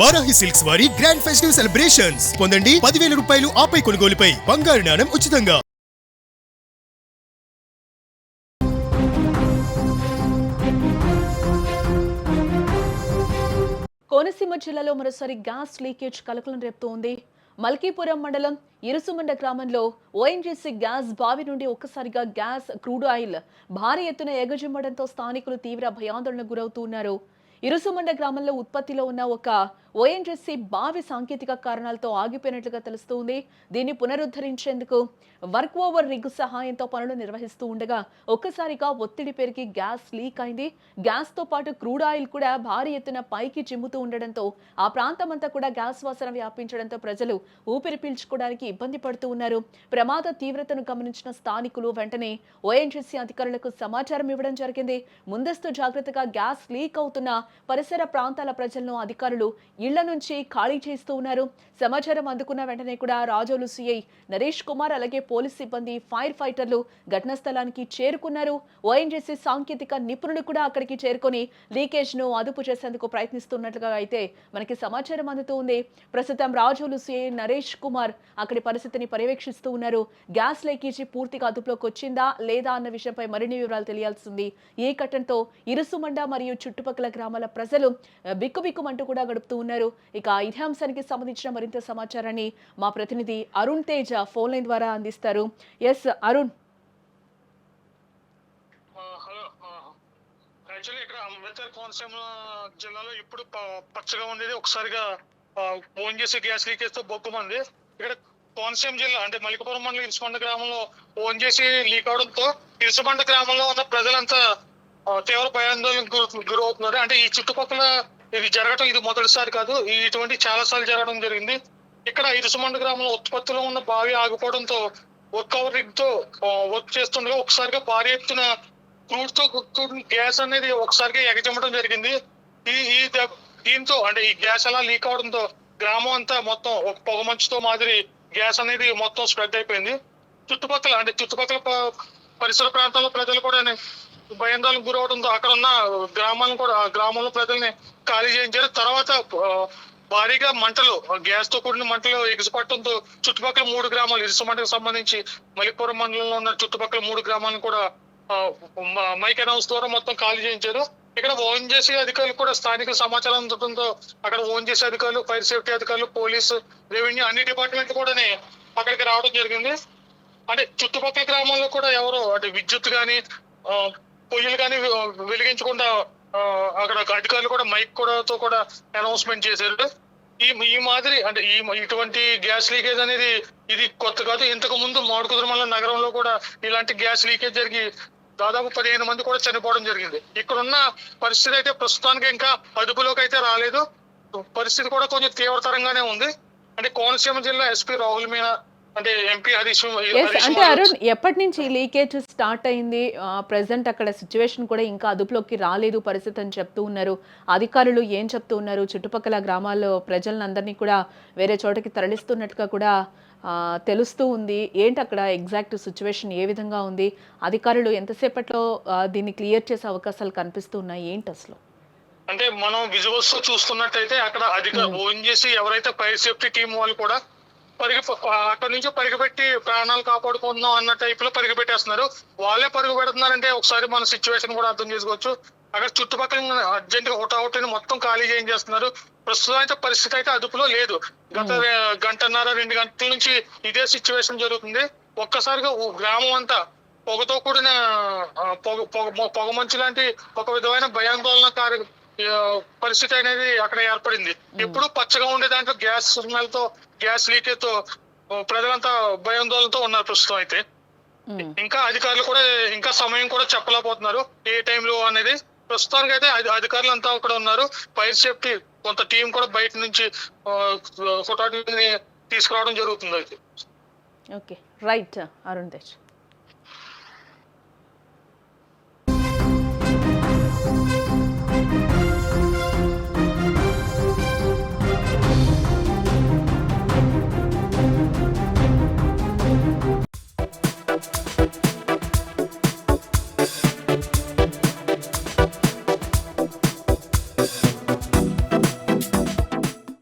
Varahi silks వారి grand festive celebrations పొందండి పదివేల రూపాయలు ఆపై కొనుగోలుపై. బంగారు నాణం ఉచితంగా. కోనసీమ జిల్లాలో మరోసారి గ్యాస్ లీకేజ్ కలకలం రేపుతోంది. మల్కీపురం మండలం ఇరుసుమండ గ్రామంలో ఓఎన్జీసీ గ్యాస్ బావి నుండి ఒక్కసారిగా గ్యాస్ క్రూడ్ ఆయిల్ భారీ ఎత్తున ఎగజిమ్మడంతో స్థానికులు తీవ్ర భయాందోళనకు గురవుతున్నారు ఇరుసుమండ గ్రామంలో ఉత్పత్తిలో ఉన్న ఒక ఓఎన్జీసీ బావి సాంకేతిక కారణాలతో ఆగిపోయినట్లుగా తెలుస్తోంది. దీన్ని పునరుద్ధరించేందుకు వర్క్ ఓవర్ రిగ్ సహాయంతో పనులు నిర్వహిస్తూ ఉండగా ఒక్కసారిగా ఒత్తిడి పెరిగి గ్యాస్ లీక్ అయింది. గ్యాస్తో పాటు క్రూడ్ ఆయిల్ కూడా భారీ ఎత్తున పైకి చిమ్ముతూ ఉండడంతో ఆ ప్రాంతమంతా కూడా గ్యాస్ వాసన వ్యాపించడంతో ప్రజలు ఊపిరి పీల్చుకోవడానికి ఇబ్బంది పడుతూ ఉన్నారు. ప్రమాద తీవ్రతను గమనించిన స్థానికులు వెంటనే ఓఎన్జీసీ అధికారులకు సమాచారం ఇవ్వడం జరిగింది. ముందస్తు జాగ్రత్తగా గ్యాస్ లీక్ అవుతున్న పరిసర ప్రాంతాల ప్రజలను అధికారులు ఇళ్ళ నుంచి ఖాళీ చేస్తూ ఉన్నారు. సమాచారం అందుకున్న వెంటనే కూడా రాజోలు సిఐ నరేష్ కుమార్ అలాగే పోలీస్ సిబ్బంది ఫైర్ ఫైటర్లు ఘటనా స్థలానికి చేరుకున్నారు. ఓఎన్జీసీ సాంకేతిక నిపుణులు కూడా అక్కడికి చేరుకొని లీకేజ్ను అదుపు చేసేందుకు ప్రయత్నిస్తున్నట్లుగా అయితే మనకి సమాచారం అందుతూ ఉంది. ప్రస్తుతం రాజోలు సిఐ నరేష్ కుమార్ అక్కడి పరిస్థితిని పర్యవేక్షిస్తూ ఉన్నారు. గ్యాస్ లీకేజీ పూర్తిగా అదుపులోకి వచ్చిందా లేదా అన్న విషయంపై మరిన్ని వివరాలు తెలియాల్సింది. ఈ ఘటనతో ఇరుసుమండ మరియు చుట్టుపక్కల గ్రామాల ప్రజలు బిక్కుబిక్కుమంటూ కూడా గడుపుతూ ఉన్నారు. ఇక ఇదే అంశానికి సంబంధించిన మరింత సమాచారాన్ని మా ప్రతినిధి అరుణ్ తేజ ఫోన్ లైన్ ద్వారా అందిస్తారు. ఎస్ అరుణ్. హలో యాక్చువల్లీ ఇక్కడ అంబేద్కర్ కోనసీమ జిల్లాలో ఇప్పుడు ప- పచ్చగా ఉండేది. ఒకసారిగా ఫోన్ చేసి గ్యాస్ లీకేజ్తో బొక్కుమంది ఇక్కడ కోనసీమ జిల్లా అంటే మలికపురం మండలం ఇరుసుబండ గ్రామంలో ఫోన్ చేసి లీక్ అవడంతో ఇరుసుబండ గ్రామంలో ఉన్న ప్రజలంతా తీవ్ర భయాందోళనకు గురి- గురవుతున్నారు. అంటే ఈ చుట్టుపక్కల ఇది జరగటం ఇది మొదటిసారి కాదు ఇటువంటి చాలా సార్లు జరగడం జరిగింది. ఇక్కడ ఇరుసుమండ గ్రామంలో ఉత్పత్తిలో ఉన్న బావి ఆగిపోవడంతో వర్క్ కవరింగ్తో వర్క్ చేస్తుండగా ఒకసారిగా భారీ ఎత్తున క్రూడ్తో గ్యాస్ అనేది ఒకసారిగా ఎగజమ్మడం జరిగింది. ఈ ఈ దీంతో అంటే ఈ గ్యాస్ అలా లీక్ అవడంతో గ్రామం అంతా మొత్తం ఒక పొగ మంచుతో మాదిరి గ్యాస్ అనేది మొత్తం స్ప్రెడ్ అయిపోయింది. చుట్టుపక్కల అంటే చుట్టుపక్కల పరిసర ప్రాంతాల్లో ప్రజలు కూడా భయందాలకు గురవడంతో అక్కడ ఉన్న గ్రామాలను కూడా గ్రామంలో ప్రజల్ని ఖాళీ చేయించారు. తర్వాత భారీగా మంటలు గ్యాస్తో కూడిన మంటలు ఎగిసిపట్టడంతో చుట్టుపక్కల మూడు గ్రామాలు ఇరుసుమంటకు సంబంధించి మలిపురం మండలంలో ఉన్న చుట్టుపక్కల మూడు గ్రామాలను కూడా మైక్ అనౌన్స్ ద్వారా మొత్తం ఖాళీ చేయించారు. ఇక్కడ ఓన్ చేసే అధికారులు కూడా స్థానిక సమాచారం అందడంతో అక్కడ ఓన్ చేసే అధికారులు ఫైర్ సేఫ్టీ అధికారులు పోలీసు రెవెన్యూ అన్ని డిపార్ట్మెంట్ కూడా అక్కడికి రావడం జరిగింది. అంటే చుట్టుపక్కల గ్రామాల్లో కూడా ఎవరు అంటే విద్యుత్ కానీ పొయ్యిలు కానీ వెలిగించకుండా అక్కడ అధికారులు కూడా మైక్ కూడా తో కూడా అనౌన్స్మెంట్ చేశారు. ఈ ఈ మాదిరి అంటే ఈ ఇటువంటి గ్యాస్ లీకేజ్ అనేది ఇది కొత్త కాదు ఇంతకు ముందు మాడుకుదురుమల నగరంలో కూడా ఇలాంటి గ్యాస్ లీకేజ్ జరిగి దాదాపు పదిహేను మంది కూడా చనిపోవడం జరిగింది. ఇక్కడ ఉన్న పరిస్థితి అయితే ప్రస్తుతానికి ఇంకా అదుపులోకి అయితే రాలేదు. పరిస్థితి కూడా కొంచెం తీవ్రతరంగానే ఉంది. అంటే కోనసీమ జిల్లా ఎస్పీ రాహుల్ మీనా అంటే ఎంపీ హరీష్ అరుణ్ ఎప్పటి నుంచి లీకేజ్ స్టార్ట్ అయింది? ప్రెసెంట్ అక్కడ సిచ్యువేషన్ కూడా ఇంకా అదుపులోకి రాలేదు పరిస్థితి అని చెప్తూ ఉన్నారు. అధికారులు ఏం చెప్తూ ఉన్నారు? చుట్టుపక్కల గ్రామాల్లో ప్రజలందరినీ కూడా వేరే చోటకి తరలిస్తున్నట్టుగా కూడా తెలుస్తూ ఉంది. ఏంటి అక్కడ ఎగ్జాక్ట్ సిచ్యువేషన్ ఏ విధంగా ఉంది? అధికారులు ఎంతసేపట్లో దీన్ని క్లియర్ చేసే అవకాశాలు కనిపిస్తూ ఉన్నాయి? ఏంటి అసలు? అంటే మనం విజువల్స్ చూస్తున్నట్టయితే అక్కడ అధిక ఓన్ చేసి ఎవరైతే ఫైర్ సేఫ్టీ టీం వాళ్ళు కూడా పరిగె అక్కడ నుంచి పరిగెపెట్టి ప్రాణాలు కాపాడుకుందాం అన్న టైప్లో పరిగెపెట్టేస్తున్నారు. వాళ్ళే పరుగు పెడుతున్నారంటే ఒకసారి మన సిచ్యువేషన్ కూడా అర్థం చేసుకోవచ్చు. అక్కడ చుట్టుపక్కల అర్జెంట్గా హుటాహుటిని మొత్తం ఖాళీ చేయించేస్తున్నారు. ప్రస్తుతం అయితే పరిస్థితి అయితే అదుపులో లేదు. గత రే- గంటన్నర రెండు గంటల నుంచి ఇదే సిచ్యువేషన్ జరుగుతుంది. ఒక్కసారిగా గ్రామం అంతా పొగతో కూడిన పొగ పొగ పొగ మంచు లాంటి ఒక విధమైన భయాందోళన పరిస్థితి అనేది అక్కడ ఏర్పడింది. ఎప్పుడు పచ్చగా ఉండే దాంట్లో గ్యాస్ స్మెల్తో గ్యాస్ లీకేజ్తో ప్రజలంతా భయాందోళనతో ఉన్నారు ప్రస్తుతం అయితే. ఇంకా అధికారులు కూడా ఇంకా సమయం కూడా చెప్పలేకపోతున్నారు. ఏ టైంలో అనేది ప్రస్తుతానికి అయితే అధి- అధికారులు అంతా అక్కడ ఉన్నారు. ఫైర్ సేఫ్టీ కొంత టీం కూడా బయట నుంచి ఫోటో తీసుకురావడం జరుగుతుంది అయితే. ఓకే. రైట్ అరుణ్ తేజ్.